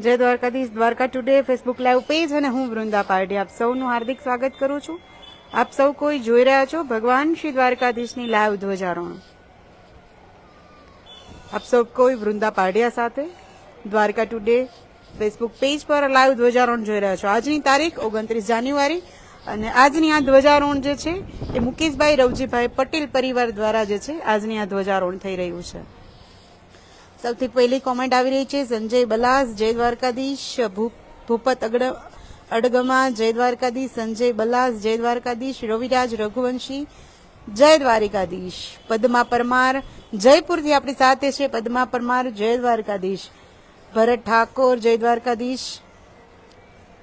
જય Dwarkadhish, Dwarka today Facebook live page અને હું વૃંદા પારડી આપ સૌનું હાર્દિક સ્વાગત કરું છું. આપ સૌ કોઈ જોઈ રહ્યા છો ભગવાન શ્રી દ્વારકાધીશની લાઈવ ધ્વજારોહણ. આપ સૌ કોઈ વૃંદા પારડિયા સાથે દ્વારકા ટુડે ફેસબુક પેજ પર લાઈવ ધ્વજારોહણ જોઈ રહ્યા છો. આજની તારીખ ઓગણત્રીસ જાન્યુઆરી અને આજની આ ધ્વજારોહણ જે છે એ મુકેશભાઈ રવજીભાઈ પટેલ પરિવાર દ્વારા જે છે આજની આ ધ્વજારોહણ થઈ રહ્યું છે. સૌથી પહેલી કોમેન્ટ આવી રહી છે, સંજય બલાસ, જય દ્વારકાધીશ ભૂપત અડગમા, જય દ્વારકાધીશ, સંજય બલાસ, જય દ્વારકાધીશ, રવિરાજ રઘુવંશી, જય દ્વારિકાધીશ, પદ્મા પરમાર, જયપુરથી આપણી સાથે છે, પદ્મા પરમાર, જય દ્વારકાધીશ, ભરત ઠાકોર, જય દ્વારકાધીશ,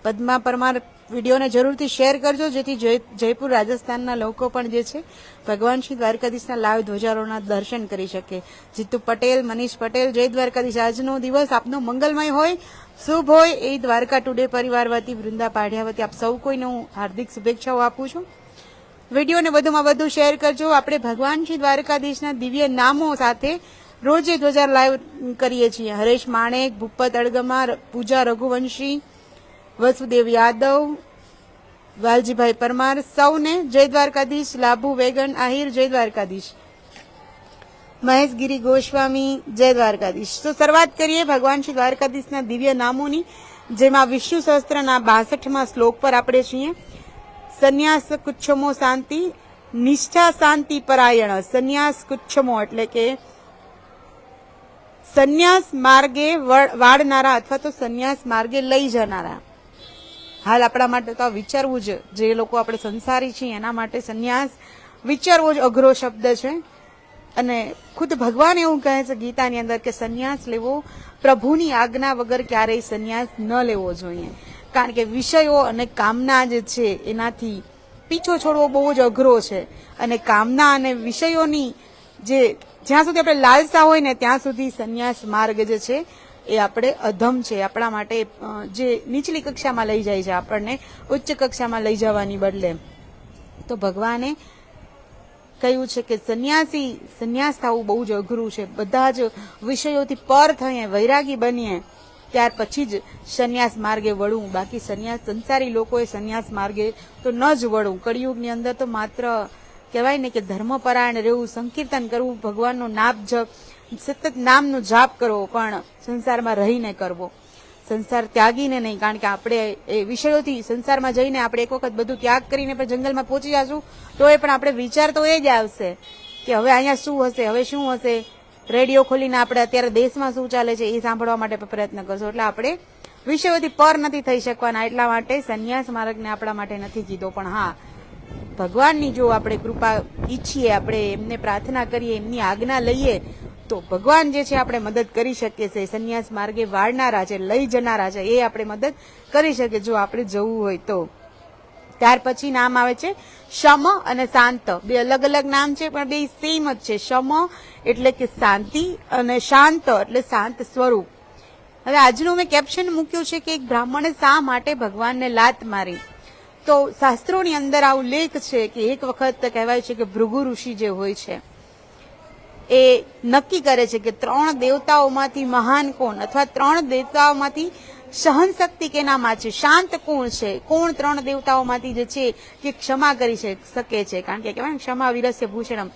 પદ્મા પરમાર વિડીયોને જરૂરથી શેર કરજો, જેથી જય- જયપુર રાજસ્થાનના લોકો પણ જે છે, ભગવાન શ્રી દ્વારકાધીશના લાઈવ ધ્વજારોના દર્શન કરી શકે. જીતુ પટેલ, મનીષ પટેલ, જય દ્વારકાધીશ. આજનો દિવસ આપનો મંગલમય હોય. શુભ હોય. એ દ્વારકા ટુડે પરિવાર વતી, વૃંદા પાઢિયા વતી આપ સૌ કોઈને હું હાર્દિક શુભેચ્છાઓ આપું છું. વિડીયોને વધુમાં વધુ શેર કરજો. આપણે ભગવાન શ્રી દ્વારકાધીશના દિવ્ય નામો સાથે રોજે ધ્વજા લાઈવ કરીએ છીએ. હરેશ માણેક, ભૂપત અડગમા પૂજા રઘુવંશી વસુદેવ યાદવ, વાલજીભાઈ પરમાર, સૌને જય દ્વારકાધીશ, લાભુ વેગન આહિર, જય દ્વારકાધીશ. મહેશગીરી ગોસ્વામી, જય દ્વારકાધીશ. તો શરૂઆત કરીએ ભગવાન શ્રી દ્વારકાધીશના દિવ્ય નામોની, જેમાં વિષ્ણુ સહસ્ત્રના બાસઠમાં શ્લોક પર આપણે છીએ. સંન્યાસ કુચ્છમો શાંતિ, નિષ્ઠા શાંતિ પરાયણ. સંન્યાસ કુચ્છમો એટલે કે સંન્યાસ માર્ગે વાળનારા અથવા તો સંન્યાસ માર્ગે લઈ જનારા. હાલ આપણા માટે તો આ વિચારવું જ, જે લોકો આપણે સંસારી છીએ, એના માટે સંન્યાસ વિચારવો જ અઘરો શબ્દ છે. અને ખુદ ભગવાન એવું કહે છે ગીતાની અંદર કે સંન્યાસ લેવો પ્રભુની આજ્ઞા વગર ક્યારેય સંન્યાસ ન લેવો જોઈએ. કારણ કે વિષયો અને કામના જે છે એનાથી પીછો છોડવો બહુ જ અઘરો છે. અને કામના અને વિષયોની જે જ્યાં સુધી આપણે લાલસા હોય ને ત્યાં સુધી સંન્યાસ માર્ગ જે છે એ આપણે અધમ છે. આપણા માટે જે નીચલી કક્ષામાં લઈ જાય છે આપણને, ઉચ્ચ કક્ષામાં લઈ જવાની બદલે. તો ભગવાને કહ્યું છે કે સંન્યાસી સંન્યાસ થવું બહુ જ અઘરું છે. બધા જ વિષયોથી પર થઈએ, વૈરાગી બનીએ, ત્યાર પછી જ સંન્યાસ માર્ગે વળવું બાકી સંન્યાસ, સંસારી લોકોએ સંન્યાસ માર્ગે તો ન જ વળવું કળિયુગની અંદર તો માત્ર કહેવાય ને કે ધર્મપરાયણ રહેવું, સંકીર્તન કરવું, ભગવાનનો નાપ જપ સતત નામનો જાપ કરવો, પણ સંસારમાં રહીને કરવો. સંસાર ત્યાગીને નહીં, કારણ કે આપણે એ વિષયોથી સંસારમાં જઈને આપણે એક વખત બધું ત્યાગ કરીને પણ જંગલમાં પહોંચી જશું તો એ પણ આપણે વિચાર તો એ જ આવશે કે હવે અહીંયા શું હશે, હવે શું હશે? રેડિયો ખોલીને આપણે અત્યારે દેશમાં શું ચાલે છે એ સાંભળવા માટે પ્રયત્ન કરશું. એટલે આપણે વિષયોથી પર નથી થઈ શકવાના, એટલા માટે સંન્યાસ માર્ગને આપણા માટે નથી કીધો પણ હા, ભગવાનની જો આપણે કૃપા ઈચ્છીએ, આપણે એમને પ્રાર્થના કરીએ, એમની આજ્ઞા લઈએ તો ભગવાન જે છે આપણે મદદ કરી શકીએ છે સંન્યાસ માર્ગે વાળનારા છે, લઈ જનારા છે, એ આપણે મદદ કરી શકીએ જો આપણે જવું હોય તો. ત્યાર પછી નામ આવે છે શમ અને શાંત. બે અલગ અલગ નામ છે, પણ બે સેમ જ છે. શમ એટલે કે શાંતિ અને શાંત એટલે શાંત સ્વરૂપ. હવે આજનું મેં કેપ્શન મૂક્યું છે કે એક બ્રાહ્મણે શા માટે ભગવાનને લાત મારી? તો શાસ્ત્રોની અંદર આ ઉલ્લેખ છે કે એક વખત કહેવાય છે કે ભૃગુ ઋષિ જે હોય છે એ નક્કી કરે છે કે ત્રણ દેવતાઓમાંથી મહાન કોણ અથવા ત્રણ દેવતાઓમાંથી સહન શક્તિ કેનામાં છે? શાંત કોણ છે? કોણ ત્રણ દેવતાઓમાંથી જે છે કે ક્ષમા કરી શકે છે? કારણ કે કહેવાય ક્ષમા વિરસ્ય ભૂષણમ.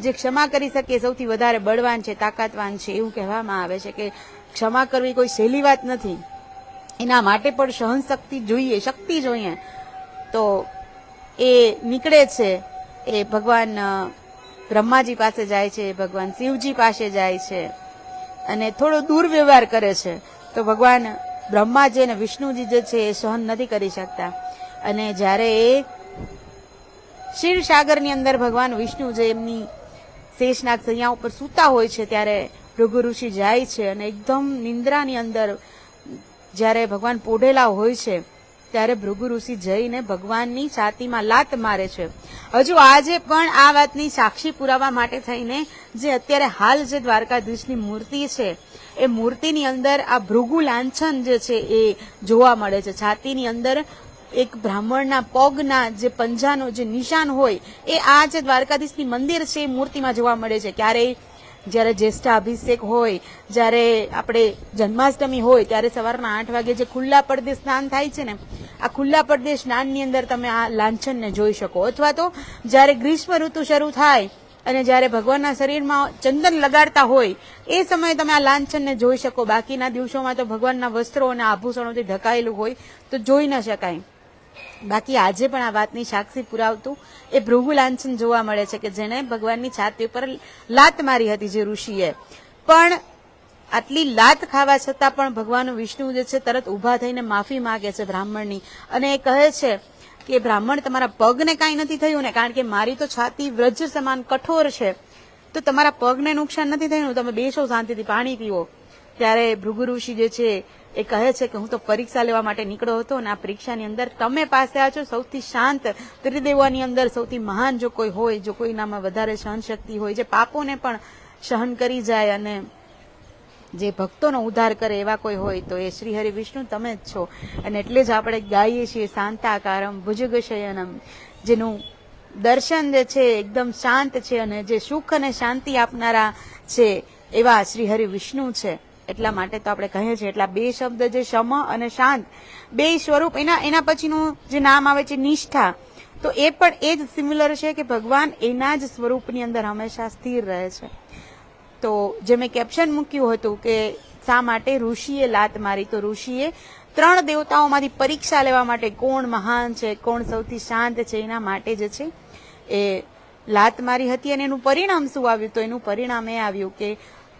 જે ક્ષમા કરી શકે સૌથી વધારે બળવાન છે, તાકાતવાન છે. એવું કહેવામાં આવે છે કે ક્ષમા કરવી કોઈ સહેલી વાત નથી. એના માટે પણ સહન શક્તિ જોઈએ શક્તિ જોઈએ. તો એ નીકળે છે એ ભગવાન બ્રહ્માજી પાસે જાય છે, ભગવાન શિવજી પાસે જાય છે અને થોડો દુર્વ્યવહાર કરે છે. તો ભગવાન બ્રહ્માજી અને વિષ્ણુજી જે છે એ સહન નથી કરી શકતા. અને જ્યારે એ ક્ષીરસાગરની અંદર ભગવાન વિષ્ણુ જે એમની શેષનાગ સૈયા ઉપર સૂતા હોય છે, ત્યારે ભૃગુ ઋષિ જાય છે અને એકદમ નિંદ્રાની અંદર જ્યારે ભગવાન પોઢેલા હોય છે ત્યારે ભૃગુ ઋષિ જઈને ભગવાનની છાતીમાં લાત મારે છે. હજુ આજે પણ આ વાતની સાક્ષી પુરાવા માટે થઈને જે અત્યારે હાલ જે દ્વારકાધીશની મૂર્તિ છે, એ મૂર્તિની અંદર આ ભૃગુ લાંછન જે છે એ જોવા મળે છે. છાતીની અંદર એક બ્રાહ્મણના પગના જે પંજાનો જે નિશાન હોય, એ આ જે દ્વારકાધીશની મંદિર છે એ મૂર્તિમાં જોવા મળે છે. ક્યારેય જ્યારે જ્યેષ્ઠ અભિષેક હોય, જ્યારે આપણે જન્માષ્ટમી હોય, ત્યારે સવારના આઠ વાગે જે ખુલ્લા પડદે સ્નાન થાય છે ને, આ ખુલ્લા પડદે સ્નાનની અંદર તમે આ લાંછનને જોઈ શકો. અથવા તો જ્યારે ગ્રીષ્મ ઋતુ શરૂ થાય અને જ્યારે ભગવાનના શરીરમાં ચંદન લગાડતા હોય, એ સમયે તમે આ લાંછનને જોઈ શકો. બાકીના દિવસોમાં તો ભગવાનના વસ્ત્રો અને આભૂષણોથી ઢકાયેલું હોય તો જોઈ ન શકાય. બાકી આજે પણ આ વાતની સાક્ષી પુરાવતું એ ભૃગુ લાંછન જોવા મળે છે કે જેને ભગવાનની છાતી ઉપર લાત મારી હતી જે ઋષિએ. પણ આટલી લાત ખાવા છતાં પણ ભગવાન વિષ્ણુ જે છે તરત ઊભા થઈને માફી માંગે છે બ્રાહ્મણની. અને એ કહે છે કે બ્રાહ્મણ, તમારા પગને કાંઈ નથી થયું ને? કારણ કે મારી તો છાતી વ્રજ સમાન કઠોર છે. તો તમારા પગને નુકસાન નથી થયું? તમે બેસો શાંતિથી, પાણી પીવો ત્યારે ભૃગુ ઋષિ જે છે એ કહે છે કે હું તો પરીક્ષા લેવા માટે નીકળ્યો હતો અને આ પરીક્ષાની અંદર તમે પાસે આ છો. સૌથી શાંત ત્રિદેવોની અંદર સૌથી મહાન જો કોઈ હોય, જો કોઈનામાં વધારે સહન શક્તિ હોય, જે પાપોને પણ સહન કરી જાય અને જે ભક્તોનો ઉદ્ધાર કરે એવા કોઈ હોય, તો એ શ્રી હરિ વિષ્ણુ તમે જ છો. અને એટલે જ આપણે ગાઈએ છીએ શાંતાકારમ ભુજગશયનમ, જેનું દર્શન જે છે એકદમ શાંત છે અને જે સુખ અને શાંતિ આપનારા છે એવા શ્રી હરિ વિષ્ણુ છે. એટલા માટે તો આપણે કહીએ છીએ, એટલા બે શબ્દ જે શમ અને શાંત, બે સ્વરૂપ, એના એના પછીનું જે નામ આવે છે નિષ્ઠા, તો એ પણ એ જ સિમિલર છે કે ભગવાન એના જ સ્વરૂપની અંદર હંમેશા સ્થિર રહે છે. તો જે મેં કેપ્શન મૂક્યું હતું કે શા માટે ઋષિએ લાત મારી, તો ઋષિએ ત્રણ દેવતાઓમાંથી પરીક્ષા લેવા માટે કોણ મહાન છે, કોણ સૌથી શાંત છે, એના માટે જે છે એ લાત મારી હતી અને એનું પરિણામ શું આવ્યું? તો એનું પરિણામ એ આવ્યું કે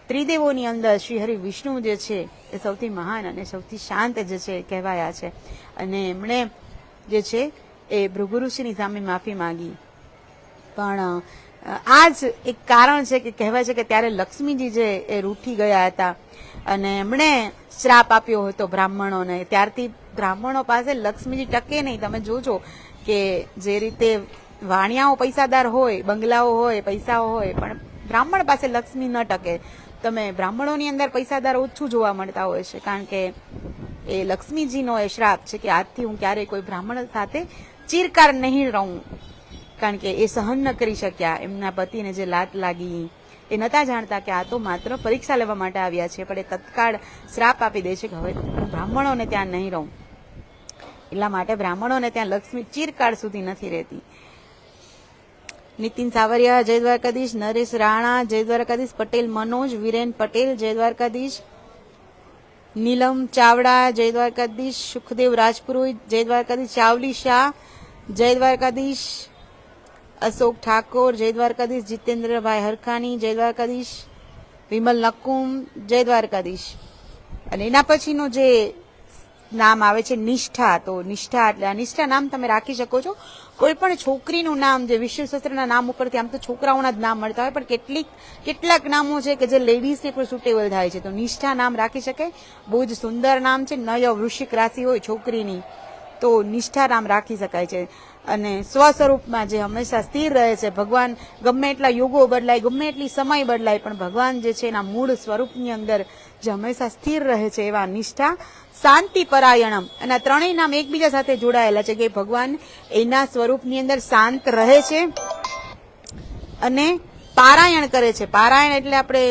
ત્રિદેવોની અંદર શ્રી હરિ વિષ્ણુ જે છે એ સૌથી મહાન અને સૌથી શાંત જે છે કહેવાયા છે. અને એમણે જે છે એ ભૃગુઋષિની સામે માફી માંગી. પણ આ જ એક કારણ છે કે કહેવાય છે કે ત્યારે લક્ષ્મીજી જે એ રૂઠી ગયા હતા અને એમણે શ્રાપ આપ્યો હતો બ્રાહ્મણોને. ત્યારથી બ્રાહ્મણો પાસે લક્ષ્મીજી ટકે નહીં. તમે જોજો કે જે રીતે વાણિયાઓ પૈસાદાર હોય, બંગલાઓ હોય, પૈસાઓ હોય, પણ બ્રાહ્મણ પાસે લક્ષ્મી ન ટકે. તમે બ્રાહ્મણોની અંદર પૈસાદાર ઓછું જોવા મળતા હોય છે, કારણ કે એ લક્ષ્મીજીનો એ શ્રાપ છે કે આજથી હું ક્યારેય કોઈ બ્રાહ્મણ સાથે ચીરકાર નહીં રહું, કારણ કે એ સહન ન કરી શક્યા. એમના પતિને જે લાત લાગી એ નતા જાણતા કે આ તો માત્ર પરીક્ષા લેવા માટે આવ્યા છે, પણ એ તત્કાળ શ્રાપ આપી દે છે કે હવે બ્રાહ્મણોને ત્યાં નહીં રહું. એટલા માટે બ્રાહ્મણોને ત્યાં લક્ષ્મી ચિરકાળ સુધી નથી રહેતી. નીતિન સાવરિયા જય દ્વારકાધીશ નરેશ રાણા જય દ્વારકાધીશ પટેલ, મનોજ, વિરેન પટેલ જય દ્વારકાધીશ નીલમ ચાવડા જય દ્વારકાધીશ સુખદેવ રાજપુરોહિત જય દ્વારકાધીશ ચાવલી શાહ જય દ્વારકાધીશ અશોક ઠાકોર જય દ્વારકાધીશ જીતેન્દ્રભાઈ હરખાણી જય દ્વારકાધીશ વિમલ નકુમ જય દ્વારકાધીશ અને એના પછીનું જે નામ આવે છે નિષ્ઠા. તો નિષ્ઠા એટલે નિષ્ઠા નામ તમે રાખી શકો છો. કોઈ પણ છોકરીનું નામ જે વિશ્વશાસ્ત્રના નામ ઉપરથી, આમ તો છોકરાઓના જ નામ મળતા હોય, પણ કેટલીક, કેટલાક નામો છે કે જે લેડીઝને પણ સુટેબલ થાય છે. તો નિષ્ઠા નામ રાખી શકાય. બહુ જ સુંદર નામ છે. નય વૃશ્ચિક રાશિ હોય છોકરીની, તો નિષ્ઠા નામ રાખી શકાય છે. અને સ્વસ્વરૂપમાં જે હંમેશા સ્થિર રહે છે, ભગવાન ગમે એટલા યુગો બદલાય, ગમે એટલી સમય બદલાય, પણ ભગવાન જે છે એના મૂળ સ્વરૂપની અંદર જે હંમેશા સ્થિર રહે છે એવા નિષ્ઠા, શાંતિ પરાયણમ. અને આ ત્રણેય નામ એકબીજા સાથે જોડાયેલા છે કે ભગવાન એના સ્વરૂપની અંદર શાંત રહે છે અને પારાયણ કરે છે. પારાયણ એટલે આપણે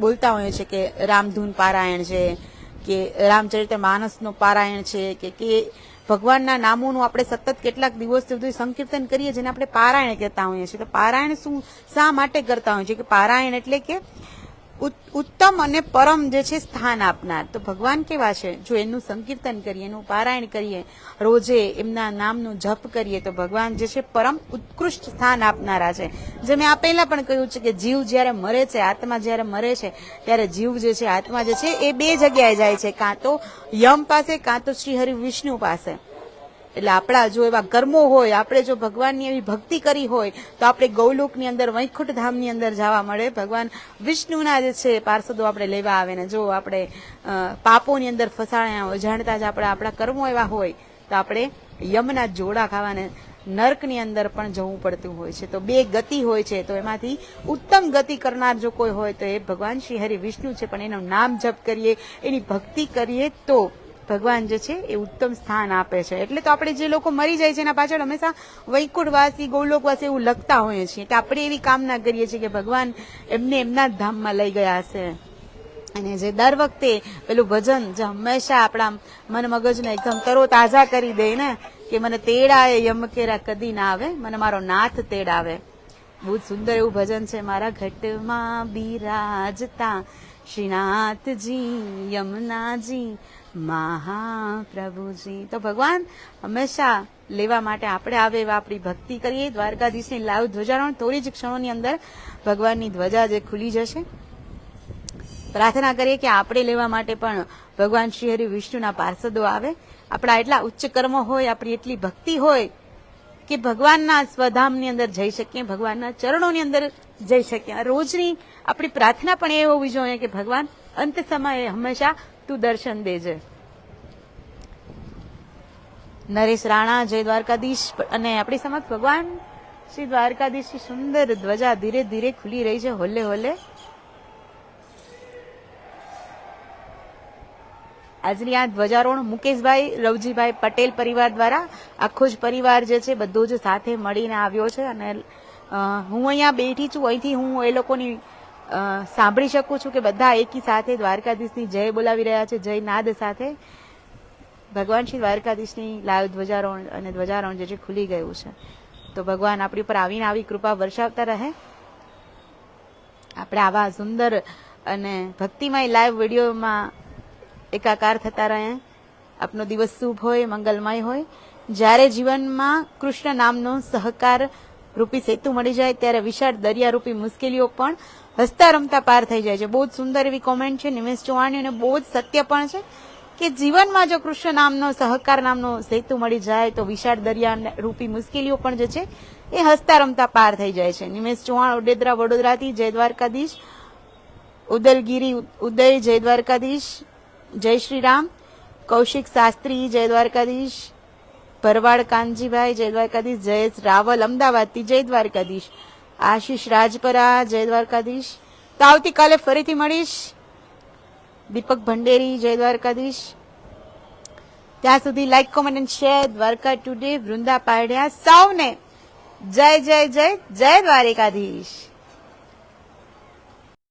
બોલતા હોઈએ છીએ કે રામધૂન પારાયણ છે, કે રામચરિત્ર માનસનું પારાયણ છે, કે કે ભગવાનના નામોનું આપણે સતત કેટલાક દિવસ સુધી સંકીર્તન કરીએ જેને આપણે પારાયણ કહેતા હોઈએ છીએ. તો પારાયણ શું, શા માટે કરતા હોઈએ છીએ? કે પારાયણ એટલે કે ઉત્તમ અને પરમ જે છે સ્થાન આપનાર. તો ભગવાન કેવા છે? જો એનું સંકીર્તન કરીએ, એનું પારાયણ કરીએ, રોજે એમના નામનું જપ કરીએ, તો ભગવાન જે છે પરમ ઉત્કૃષ્ટ સ્થાન આપનારા છે. જે મેં આ પહેલા પણ કહ્યું છે કે જીવ જ્યારે મરે છે, આત્મા જ્યારે મરે છે, ત્યારે જીવ જે છે, આત્મા જે છે એ બે જગ્યાએ જાય છે. કાં તો યમ પાસે, કાં તો શ્રી હરિ વિષ્ણુ પાસે. એટલે આપણા જો એવા કર્મો હોય, આપણે જો ભગવાનની એવી ભક્તિ કરી હોય, તો આપણે ગૌલોકની અંદર વૈકુંઠ ધામની અંદર જવા મળે. ભગવાન વિષ્ણુના જે છે પાર્ષદો આપણે લેવા આવે ને જો આપણે પાપોની અંદર ફસાણ્યા જાણતા જ આપણે આપણા કર્મો એવા હોય, તો આપણે યમના જોડા ખાવાને નર્કની અંદર પણ જવું પડતું હોય છે. તો બે ગતિ હોય છે, તો એમાંથી ઉત્તમ ગતિ કરનાર જો કોઈ હોય, તો એ ભગવાન શ્રી હરિ વિષ્ણુ છે. પણ એનું નામ જપ કરીએ, એની ભક્તિ કરીએ તો ભગવાન જે છે એ ઉત્તમ સ્થાન આપે છે. એટલે તો આપણે જે લોકો મરી જાય છે એના પાછળ હંમેશા વૈકુંઠવાસી, ગૌલોકવાસી એવું લખતા હોઈએ છીએ. કે આપણે એવી કામના કરીએ છીએ કે ભગવાન એમને એમના ધામમાં લઈ ગયા હશે. અને જે દર વખતે પેલું ભજન જે હંમેશા આપણા મન મગજને એકદમ તરો તાજા કરી દે ને, કે મને તેડાએ યમકેરા કદી ના આવે, મને મારો નાથ તેડાવે. બહુ સુંદર એવું ભજન છે મારા ઘટમાં બિરાજતા. શ્રીનાથજી, યમુનાજી, મહાપ્રભુજી. તો ભગવાન હંમેશા લેવા માટે આપણે આવે એવા આપણી ભક્તિ કરીએ. દ્વારકાધીશની લાવ ધ્વજારોહણ થોડી જ ક્ષણોની અંદર ભગવાનની ધ્વજા જે ખુલી જશે. પ્રાર્થના કરીએ કે આપણે લેવા માટે પણ ભગવાન શ્રી હરિ વિષ્ણુના પાર્ષદો આવે. આપણા એટલા ઉચ્ચ કર્મ હોય, આપણી એટલી ભક્તિ હોય કે ભગવાનના સ્વધામની અંદર જઈ શકીએ, ભગવાનના ચરણોની અંદર જઈ શકીએ. રોજની આપણી પ્રાર્થના પણ એ હોવી જોઈએ કે ભગવાન અંત સમયે હંમેશા તું દર્શન દેજે. નરેશ રાણા, જય દ્વારકાધીશ. અને આપણી સમક્ષ ભગવાન શ્રી દ્વારકાધીશની સુંદર ધ્વજા ધીરે ધીરે ખુલી રહી છે. હોલે હોલે. આજની આ ધ્વજારોહણ મુકેશભાઈ રવજીભાઈ પટેલ પરિવાર દ્વારા આખો જ પરિવાર જે છે બધો જ સાથે મળીને આવ્યો છે અને હું અહીંયા બેઠી છું, અહીંથી હું એ લોકોની સાંભળી શકું છું કે બધા એકી સાથે દ્વારકાધીશની જય બોલાવી રહ્યા છે, જય નાદ સાથે. ભગવાન શ્રી દ્વારકાધીશની લાઈવ ધ્વજારોહણ અને ધ્વજારોહણ જે છે ખુલી ગયું છે. તો ભગવાન આપણી ઉપર આવીને આવી કૃપા વર્ષાવતા રહે. આપણે આવા સુંદર અને ભક્તિમય લાઈવ વિડીયોમાં એકાકાર થતા રહે. આપનો દિવસ શુભ હોય, મંગલમય હોય. જ્યારે જીવનમાં કૃષ્ણ નામનો સહકાર રૂપી સેતુ મળી જાય, ત્યારે વિશાળ દરિયારૂપી મુશ્કેલીઓ પણ હસતા રમતા પાર થઈ જાય છે. બહુ જ સુંદર એવી કોમેન્ટ છે નિમેશ ચૌહાણી અને બહુ જ સત્ય પણ છે કે જીવનમાં જો કૃષ્ણ નામનો સહકાર નામનો સેતુ મળી જાય, તો વિશાળ દરિયા રૂપી મુશ્કેલીઓ પણ જે છે એ હસતા રમતા પાર થઈ જાય છે. નિમેશ ચૌહાણ ઉડેદરા વડોદરાથી જય દ્વારકાધીશ ઉદલગીરી ઉદય જય દ્વારકાધીશ જય શ્રી રામ કૌશિક શાસ્ત્રી જય દ્વારકાધીશ ભરવાડ કાનજીભાઈ જય દ્વારકાધીશ જયેશ રાવલ, અમદાવાદથી જય દ્વારકાધીશ આશીષ રાજપરા જય દ્વારકાધીશ તો આવતીકાલે ફરીથી મળીશ. દીપક ભંડેરી જય દ્વારકાધીશ ત્યાં સુધી like comment and share Dwarka today Vrinda Padiya સૌને જય જય જય જય દ્વારકાધીશ.